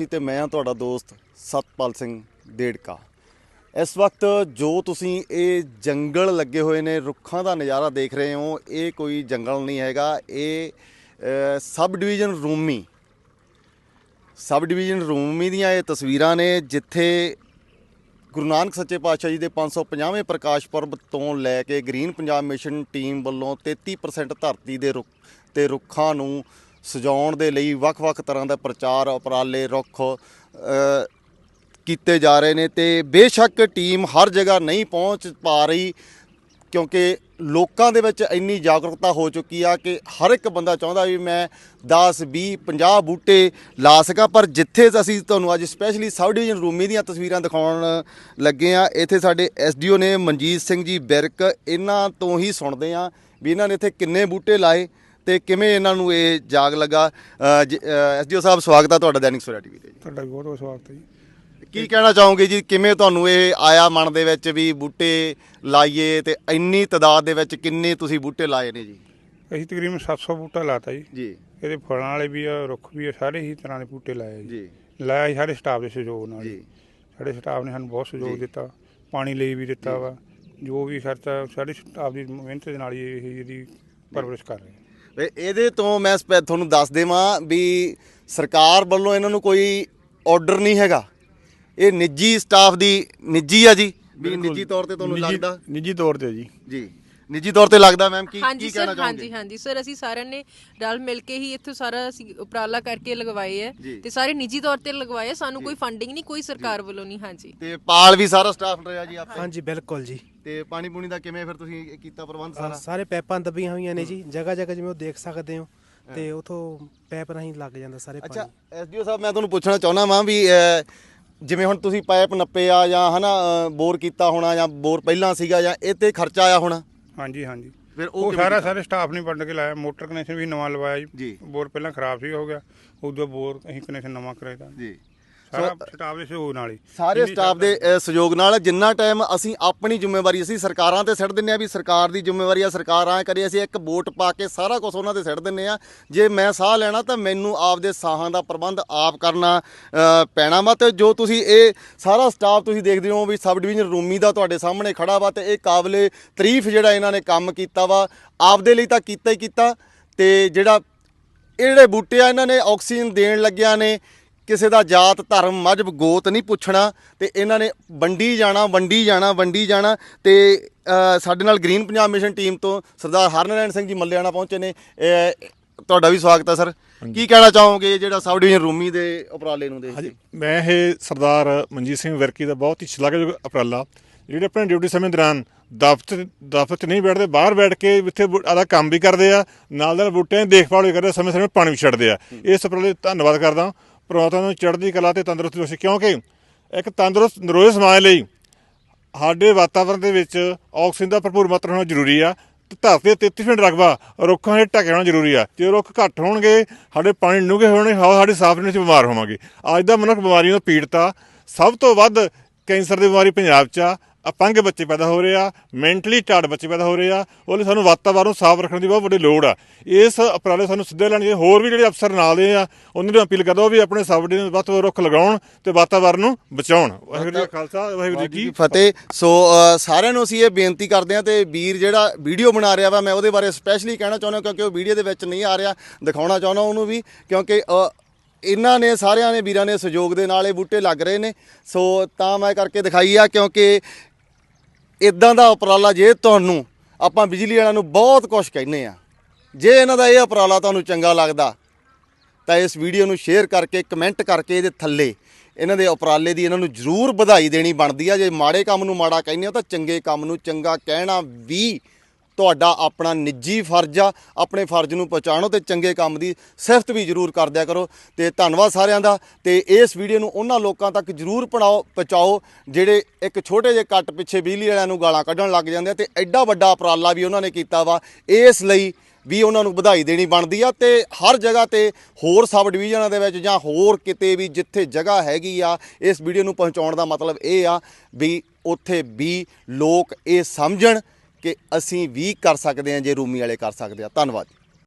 ਤੇ ਮੈਂ ਹਾਂ ਤੁਹਾਡਾ ਦੋਸਤ ਸਤਪਾਲ ਸਿੰਘ ਡੇੜਕਾ ਇਸ ਵਕਤ ਜੋ ਤੁਸੀਂ ਇਹ ਜੰਗਲ ਲੱਗੇ ਹੋਏ ਨੇ, ਰੁੱਖਾਂ ਦਾ ਨਜ਼ਾਰਾ ਦੇਖ ਰਹੇ ਹੋ, ਇਹ ਕੋਈ ਜੰਗਲ ਨਹੀਂ ਹੈਗਾ। ਇਹ ਸਬ ਡਿਵੀਜ਼ਨ ਰੂਮੀ ਸਬ ਡਿਵੀਜ਼ਨ ਰੂਮੀ ਦੀਆਂ ਇਹ ਤਸਵੀਰਾਂ ਨੇ, ਜਿੱਥੇ ਗੁਰੂ ਨਾਨਕ ਸੱਚੇ ਪਾਤਸ਼ਾਹ ਜੀ ਦੇ 550ਵੇਂ ਪ੍ਰਕਾਸ਼ ਪੁਰਬ ਤੋਂ ਲੈ ਕੇ ਗ੍ਰੀਨ ਪੰਜਾਬ ਮਿਸ਼ਨ ਟੀਮ ਵੱਲੋਂ 33% ਧਰਤੀ ਦੇ ਰੁੱਖ, ਤੇ ਰੁੱਖਾਂ ਨੂੰ ਸਜਾਉਣ ਦੇ ਲਈ ਵੱਖ-ਵੱਖ ਤਰ੍ਹਾਂ ਦਾ ਪ੍ਰਚਾਰ, ਉਪਰਾਲੇ, ਰੁੱਖ ਕੀਤੇ ਜਾ ਰਹੇ ਨੇ ਤੇ ਬੇਸ਼ੱਕ ਟੀਮ ਹਰ ਜਗ੍ਹਾ ਨਹੀਂ ਪਹੁੰਚ ਪਾ ਰਹੀ ਕਿਉਂਕਿ ਲੋਕਾਂ ਦੇ ਵਿੱਚ ਇੰਨੀ ਜਾਗਰੂਕਤਾ ਹੋ ਚੁੱਕੀ ਆ ਕਿ ਹਰ ਇੱਕ ਬੰਦਾ ਚਾਹੁੰਦਾ ਵੀ ਮੈਂ 10 20 50 ਬੂਟੇ ਲਾ ਸਕਾਂ। ਪਰ ਜਿੱਥੇ ਅਸੀਂ ਤੁਹਾਨੂੰ ਅੱਜ ਸਪੈਸ਼ਲੀ ਸਬ ਡਿਵੀਜ਼ਨ ਰੂਮੀ ਦੀਆਂ ਤਸਵੀਰਾਂ ਦਿਖਾਉਣ ਲੱਗੇ ਆ, ਇੱਥੇ ਸਾਡੇ ਐਸਡੀਓ ਨੇ ਮਨਜੀਤ ਸਿੰਘ ਜੀ ਬਿਰਕ, ਇਹਨਾਂ ਤੋਂ ਹੀ ਸੁਣਦੇ ਆ ਵੀ ਇਹਨਾਂ ਨੇ ਇੱਥੇ ਕਿੰਨੇ ਬੂਟੇ ਲਾਏ। ਤੇ ਕਿਵੇਂ ਇਹਨਾਂ ਨੂੰ ਇਹ ਜਾਗ ਲੱਗਾ? ਐਸਡੀਓ ਸਾਹਿਬ ਸਵਾਗਤ ਆ ਤੁਹਾਡਾ ਦੈਨਿਕ ਸਵੇਰਾ ਟੀਵੀ ਤੇ ਜੀ। ਤੁਹਾਡਾ ਵੀ ਬਹੁਤ ਬਹੁਤ ਸਵਾਗਤ ਹੈ ਜੀ। ਕੀ ਕਹਿਣਾ ਚਾਹੋਗੇ ਜੀ? ਕਿਵੇਂ ਤੁਹਾਨੂੰ ਇਹ ਆਇਆ ਮਨ ਦੇ ਵਿੱਚ ਵੀ ਬੂਟੇ ਲਾਈਏ ਤੇ ਇੰਨੀ ਤਾਦਾਦ ਦੇ ਵਿੱਚ ਕਿੰਨੇ ਤੁਸੀਂ ਬੂਟੇ ਲਾਏ ਨੇ ਜੀ? ਅਸੀਂ ਤਕਰੀਬਨ 700 ਬੂਟਾ ਲਾਤਾ ਜੀ। ਜੀ। ਇਹਦੇ ਫਲਾਂ ਵਾਲੇ ਵੀ ਆ ਰੁੱਖ ਵੀ ਆ ਸਾਰੇ ਹੀ ਤਰ੍ਹਾਂ ਦੇ ਬੂਟੇ ਲਾਏ ਆ ਜੀ। ਲਾਇਆ ਸਾਰੇ ਸਟਾਫ ਦੇ ਸਹਿਯੋਗ ਨਾਲ ਜੀ। ਸਾਡੇ ਸਟਾਫ ਨੇ ਸਾਨੂੰ ਬਹੁਤ। ਸਹਿਯੋਗ ਦਿੱਤਾ। ਪਾਣੀ ਲਈ ਵੀ ਦਿੱਤਾ ਵਾ। ਜੋ ਵੀ ਖਰਚਾ ਸਾਡੇ ਸਟਾਫ ਦੀ ਮਿਹਨਤ ਦੇ ਨਾਲ ਹੀ ਇਹ ਇਹਦੀ ਪਰਵਰਿਸ਼ ਕਰ ਰਹੇ ਆ। ਇਹਦੇ ਤੋਂ ਮੈਂ ਸਪੈ- ਤੁਹਾਨੂੰ ਦੱਸ ਦੇਵਾਂ ਵੀ ਸਰਕਾਰ ਵੱਲੋਂ ਇਹਨਾਂ ਨੂੰ ਕੋਈ ਆਰਡਰ ਨਹੀਂ ਹੈਗਾ। ਇਹ ਨਿੱਜੀ ਸਟਾਫ ਦੀ ਨਿੱਜੀ ਆ ਜੀ। ਵੀ। ਨਿੱਜੀ ਤੌਰ ਤੇ ਤੁਹਾਨੂੰ ਨਿੱਜੀ- ਲੱਗਦਾ? ਨਿੱਜੀ ਤੌਰ ਤੇ ਜੀ। ਜੀ। ਨਿੱਜੀ ਤੌਰ ਤੇ ਲੱਗਦਾ ਮੈਮ ਕੀ ਹਾਂਜੀ ਕੀ ਕਹਿਣਾ ਸਰ ਹਾਂਜੀ ਚਾਹੋਗੇ ਹਾਂਜੀ। ਸਰ ਅਸੀਂ ਸਾਰਿਆਂ ਨੇ ਰਲ ਮਿਲ ਕੇ ਹੀ ਇੱਥੇ ਸਾਰਾ ਅਸੀਂ ਉਪਰਾਲਾ ਕਰਕੇ ਲਗਵਾਏ ਹੈ ਜੀ। ਤੇ ਸਾਰੇ ਨਿੱਜੀ ਤੌਰ ਤੇ ਲਗਵਾਏ ਹੈ। ਸਾਨੂੰ ਕੋਈ ਫੰਡਿੰਗ ਨਹੀਂ ਕੋਈ ਸਰਕਾਰ ਵੱਲੋਂ ਨਹੀਂ ਹਾਂਜੀ। ਤੇ ਪਾਲ ਵੀ ਸਾਰਾ ਸਟਾਫ ਰਿਹਾ ਜੀ ਆਪੇ। ਹਾਂਜੀ ਬਿਲਕੁਲ ਜੀ। ਤੇ ਪਾਣੀ ਪੂਣੀ ਦਾ ਕਿਵੇਂ ਫਿਰ ਤੁਸੀਂ ਇਹ ਕੀਤਾ ਪ੍ਰਬੰਧ ਅਹ ਸਾਰਾ? ਸਾਰੇ ਪੈਪਾਂ ਦੱਬੀਆਂ ਹੋਈਆਂ ਨੇ ਜੀ। ਜਗ੍ਹਾ ਜਗ੍ਹਾ ਜਿਵੇਂ ਉਹ ਦੇਖ ਸਕਦੇ ਹੋ ਤੇ ਉਥੋਂ ਪੈਪ ਰਾਹੀਂ ਲੱਗ ਜਾਂਦਾ ਸਾਰੇ ਅੱਛਾ ਪਾਣੀ। ਐਸਡੀਓ ਸਾਹਿਬ ਮੈਂ ਤੁਹਾਨੂੰ ਪੁੱਛਣਾ ਚਾਹੁੰਦਾ ਵਾਂ ਵੀ ਅਹ, ਜਿਵੇਂ ਹੁਣ ਤੁਸੀਂ ਪਾਈਪ ਨੱਪੇ ਆ ਜਾਂ ਹਨਾ ਅਹ, ਬੋਰ ਕੀਤਾ ਹੋਣਾ ਜਾਂ ਬੋਰ ਪਹਿਲਾਂ ਸੀਗਾ ਜਾਂ ਇਹ ਤੇ ਖਰਚਾ ਆਇਆ ਹੋਣਾ? ਹਾਂਜੀ ਹਾਂਜੀ। ਫਿਰ ਉਹ ਉਹ ਕਿਵੇਂ ਸਾਰਾ ਕੀਤਾ? ਸਾਰੇ ਸਟਾਫ ਨੇ ਵੰਡ ਕੇ ਲਾਇਆ। ਮੋਟਰ ਕਨੈਕਸ਼ਨ ਵੀ ਨਵਾਂ ਲਵਾਇਆ ਜੀ। ਜੀ। ਬੋਰ ਪਹਿਲਾਂ ਖਰਾਬ ਸੀ ਹੋ ਗਿਆ। ਉਦੋਂ ਬੋਰ ਅਸੀਂ ਕਨੈਕਸ਼ਨ ਨਵਾਂ ਕਰਾਇਆ। ਜੀ। ਸਾਰਾ ਸਟਾਫ ਦੇ ਸਹਿਯੋਗ ਨਾਲ ਹੀ। ਸਾਰੇ ਸਟਾਫ ਦੇ ਸਹਿਯੋਗ ਨਾਲ ਜਿੰਨਾ ਟਾਈਮ ਅਸੀਂ ਆਪਣੀ ਜ਼ਿੰਮੇਵਾਰੀ ਅਸੀਂ ਸਰਕਾਰਾਂ ਤੇ ਸਿੱਟ ਦਿੰਨੇ ਆ ਵੀ ਸਰਕਾਰ ਦੀ ਜ਼ਿੰਮੇਵਾਰੀ ਆ ਸਰਕਾਰਾਂ ਕਰੇ ਅਸੀਂ ਇੱਕ ਵੋਟ ਪਾ ਕੇ ਸਾਰਾ ਕੁਝ ਉਹਨਾਂ ਤੇ ਸਿੱਟ ਦਿੰਨੇ ਆ ਜੇ ਮੈਂ ਸਾਹ ਲੈਣਾ ਤਾਂ ਮੈਨੂੰ ਆਪਦੇ ਸਾਹਾਂ ਦਾ ਪ੍ਰਬੰਧ ਆਪ ਕਰਨਾ ਪੈਣਾ ਵਾ। ਤੇ ਜੋ ਤੁਸੀਂ ਇਹ ਸਾਰਾ ਸਟਾਫ ਤੁਸੀਂ ਦੇਖਦੇ ਹੋ ਵੀ ਸਬ ਡਿਵੀਜ਼ਨ ਰੂਮੀ ਦਾ ਤੁਹਾਡੇ ਸਾਹਮਣੇ ਖੜਾ ਵਾ ਤੇ ਇਹ ਕਾਬਲੇ ਤਾਰੀਫ ਜਿਹੜਾ ਇਹਨਾਂ ਨੇ ਕੰਮ ਕੀਤਾ ਵਾ ਆਪਦੇ ਲਈ ਤਾਂ ਕੀਤਾ ਹੀ ਕੀਤਾ। ਤੇ ਜਿਹੜਾ ਇਹ ਜਿਹੜੇ ਬੂਟੇ ਆ ਇਹਨਾਂ ਨੇ ਆਕਸੀਜਨ ਦੇਣ ਲੱਗਿਆ ਨੇ ਕਿਸੇ ਦਾ ਜਾਤ ਧਰਮ ਮਜਬ ਗੋਤ ਨਹੀਂ ਪੁੱਛਣਾ ਤੇ ਇਹਨਾਂ ਨੇ ਵੰਡੀ ਜਾਣਾ ਵੰਡੀ ਜਾਣਾ ਵੰਡੀ ਜਾਣਾ ਤੇ ਸਾਡੇ ਨਾਲ ਗ੍ਰੀਨ ਪੰਜਾਬ ਮਿਸ਼ਨ ਟੀਮ ਤੋਂ ਸਰਦਾਰ ਹਰਨਰੈਣ ਸਿੰਘ ਜੀ ਮੱਲਿਆਣਾ ਪਹੁੰਚੇ ਨੇ। ਤੁਹਾਡਾ ਵੀ ਸਵਾਗਤ ਹੈ ਸਰ। ਕੀ ਕਹਿਣਾ ਚਾਹੋਗੇ ਜਿਹੜਾ ਸਬ ਡਿਵੀਜ਼ਨ ਰੂਮੀ ਦੇ ਉਪਰਾਲੇ ਨੂੰ ਦੇਖ ਮੈਂ ਇਹ ਸਰਦਾਰ ਮਨਜੀਤ ਸਿੰਘ ਵਿਰਕੀ ਦਾ ਬਹੁਤ ਹੀ ਸ਼ਲਾਘਾਯੋਗ ਉਪਰਾਲਾ ਜਿਹੜੇ ਆਪਣੇ ਡਿਊਟੀ ਸਮੇਂ ਦੌਰਾਨ ਦਫ਼ਤਰ ਦਫ਼ਤਰ 'ਚ ਨਹੀਂ ਬੈਠਦੇ ਬਾਹਰ ਬੈਠ ਕੇ ਇੱਥੇ ਆਪਦਾ ਕੰਮ ਵੀ ਕਰਦੇ ਆ ਨਾਲ ਨਾਲ ਬੂਟਿਆਂ ਦੀ ਦੇਖਭਾਲ ਵੀ ਕਰਦੇ ਸਮੇਂ ਸਮੇਂ ਪਾਣੀ ਵੀ ਛੱਡਦੇ ਆ। ਇਸ ਉਪਰਾਲੇ ਧੰਨਵਾਦ ਕਰਦਾ ਪ੍ਰਮਾਤਮਾ ਨੂੰ ਚੜ੍ਹਦੀ ਕਲਾ ਤੇ ਤੰਦਰੁਸਤੀ ਬਖਸ਼ੇ ਕਿਉਂਕਿ ਇੱਕ ਤੰਦਰੁਸਤ, ਨਰੋਏ ਸਮਾਜ ਲਈ ਸਾਡੇ ਵਾਤਾਵਰਣ ਦੇ ਵਿੱਚ ਆਕਸੀਜਨ ਦਾ ਭਰਪੂਰ ਮਾਤਰਾ ਹੋਣਾ ਜ਼ਰੂਰੀ ਆ ਤੇ ਧਰਤੀ ਦੇ 33% ਰਕਬਾ ਰੁੱਖਾਂ ਹੇਠ ਢਕੇ ਹੋਣਾ ਜ਼ਰੂਰੀ ਆ। ਜੇ ਰੁੱਖ ਘੱਟ ਹੋਣਗੇ, ਸਾਡੇ ਪਾਣੀ ਡੂੰਘੇ ਹੋਣੇ, ਹਵਾ ਸਾਡੀ ਸਾਫ਼ ਨਹੀਂ ਅਸੀਂ ਬਿਮਾਰ ਹੋਵਾਂਗੇ। ਅੱਜ ਦਾ ਮਨੁੱਖ ਬਿਮਾਰੀਆਂ ਤੋਂ ਪੀੜਤ। ਆ ਸਭ ਤੋਂ ਵੱਧ ਕੈਂਸਰ ਦੀ ਬਿਮਾਰੀ ਪੰਜਾਬ 'ਚ ਆ। ਅਪੰਗ ਬੱਚੇ ਪੈਦਾ ਹੋ ਰਹੇ ਆ ਮੈਂਟਲੀ ਟਾਰਡ ਬੱਚੇ ਪੈਦਾ ਹੋ ਰਹੇ ਆ, ਉਹਦੇ ਲਈ ਸਾਨੂੰ ਵਾਤਾਵਰਨ ਨੂੰ ਸਾਫ਼ ਰੱਖਣ ਦੀ ਬਹੁਤ ਵੱਡੀ ਲੋੜ ਆ। ਇਸ ਉਪਰਾਲੇ ਸਾਨੂੰ ਸਿੱਧੇ ਲੈਣ ਚਾਹੀਦੇ ਹੋਰ ਵੀ ਜਿਹੜੇ ਅਫਸਰ ਨਾਲ ਦੇ ਆ, ਉਹਨਾਂ ਨੂੰ ਅਪੀਲ ਕਰਦਾ ਉਹ ਵੀ ਆਪਣੇ ਸਾਵਡੀ ਨੂੰ ਵੱਧ ਤੋਂ ਰੁੱਖ ਲਗਾਉਣ ਤੇ ਵਾਤਾਵਰਨ ਨੂੰ ਬਚਾਉਣ। ਵਾਹਿਗੁਰੂ ਜੀ ਖਾਲਸਾ, ਵਾਹਿਗੁਰੂ ਜੀ ਕੀ ਫਤਿਹ। ਸੋ ਸਾਰਿਆਂ ਨੂੰ ਅਸੀਂ ਇਹ ਬੇਨਤੀ ਕਰਦੇ ਹਾਂ ਤੇ ਵੀਰ ਜਿਹੜਾ ਵੀਡੀਓ ਬਣਾ ਰਿਹਾ ਵਾ, ਮੈਂ ਉਹਦੇ ਬਾਰੇ ਸਪੈਸ਼ਲੀ ਕਹਿਣਾ ਚਾਹੁੰਦਾ ਕਿਉਂਕਿ ਉਹ ਵੀਡੀਓ ਦੇ ਵਿੱਚ ਨਹੀਂ ਆ ਰਿਹਾ, ਦਿਖਾਉਣਾ ਚਾਹੁੰਦਾ ਉਹਨੂੰ ਵੀ, ਕਿਉਂਕਿ ਇਹਨਾਂ ਨੇ, ਸਾਰਿਆਂ ਨੇ, ਵੀਰਾਂ ਨੇ ਸਹਿਯੋਗ ਦੇ ਨਾਲ ਇਹ ਬੂਟੇ ਲੱਗ ਰਹੇ ਨੇ। ਸੋ, ਤਾਂ ਮੈਂ ਕਰਕੇ ਦਿਖਾਈ ਆ ਕਿਉਂਕਿ ਇਦਾਂ ਦਾ ਉਪਰਾਲਾ ਜੇ ਤੁਹਾਨੂੰ ਆਪਾਂ ਬਿਜਲੀ ਵਾਲਿਆਂ ਨੂੰ ਬਹੁਤ ਕੁਝ ਕਹਿੰਨੇ ਆ ਜੇ ਇਹਨਾਂ ਦਾ ਇਹ ਉਪਰਾਲਾ ਤੁਹਾਨੂੰ ਚੰਗਾ ਲੱਗਦਾ, ਤਾਂ ਇਸ ਵੀਡੀਓ ਨੂੰ ਸ਼ੇਅਰ ਕਰਕੇ, ਕਮੈਂਟ ਕਰਕੇ ਇਹਦੇ ਥੱਲੇ ਇਹਨਾਂ ਦੇ ਉਪਰਾਲੇ ਦੀ ਇਹਨਾਂ ਨੂੰ ਜ਼ਰੂਰ ਵਧਾਈ ਦੇਣੀ ਬਣਦੀ ਆ। ਜੇ ਮਾੜੇ ਕੰਮ ਨੂੰ ਮਾੜਾ ਕਹਿੰਦੇ ਹੋ ਤਾਂ ਚੰਗੇ ਕੰਮ ਨੂੰ ਚੰਗਾ ਕਹਿਣਾ ਵੀ ਤੁਹਾਡਾ ਆਪਣਾ ਨਿੱਜੀ ਫਰਜ਼ ਆ, ਆਪਣੇ ਫਰਜ਼ ਨੂੰ ਪਹੁੰਚਾਣੋ ਤੇ ਚੰਗੇ ਕੰਮ ਦੀ ਸਿਫਤ ਵੀ ਜ਼ਰੂਰ ਕਰਦਿਆ ਕਰੋ। ਤੇ ਧੰਨਵਾਦ ਸਾਰਿਆਂ ਦਾ। ਤੇ ਇਸ ਵੀਡੀਓ ਨੂੰ ਉਹਨਾਂ ਲੋਕਾਂ ਤੱਕ ਜ਼ਰੂਰ ਪੜਾਓ, ਪਹੁੰਚਾਓ, ਜਿਹੜੇ ਇੱਕ ਛੋਟੇ ਜਿਹੇ ਕੱਟ ਪਿੱਛੇ ਬਿਜਲੀ ਵਾਲਿਆਂ ਨੂੰ ਗਾਲਾਂ ਕੱਢਣ ਲੱਗ ਜਾਂਦੇ ਆ ਤੇ ਐਡਾ ਵੱਡਾ ਉਪਰਾਲਾ ਵੀ ਉਹਨਾਂ ਨੇ ਕੀਤਾ ਵਾ। ਇਸ ਲਈ ਵੀ ਉਹਨਾਂ ਨੂੰ ਵਧਾਈ ਦੇਣੀ ਬਣਦੀ ਆ ਤੇ ਹਰ ਜਗ੍ਹਾ ਤੇ ਹੋਰ ਸਬ ਡਿਵੀਜ਼ਨਾਂ ਦੇ ਵਿੱਚ ਜਾਂ ਹੋਰ ਕਿਤੇ ਵੀ ਜਿੱਥੇ ਜਗ੍ਹਾ ਹੈਗੀ ਆ, ਇਸ ਵੀਡੀਓ ਨੂੰ ਪਹੁੰਚਾਉਣ ਦਾ ਮਤਲਬ ਇਹ ਆ ਵੀ ਉੱਥੇ ਵੀ ਲੋਕ ਇਹ ਸਮਝਣ ਕਿ ਅਸੀਂ ਵੀ ਕਰ ਸਕਦੇ ਹਾਂ ਜੇ ਰੂਮੀ ਵਾਲੇ ਕਰ ਸਕਦੇ ਆ। ਧੰਨਵਾਦ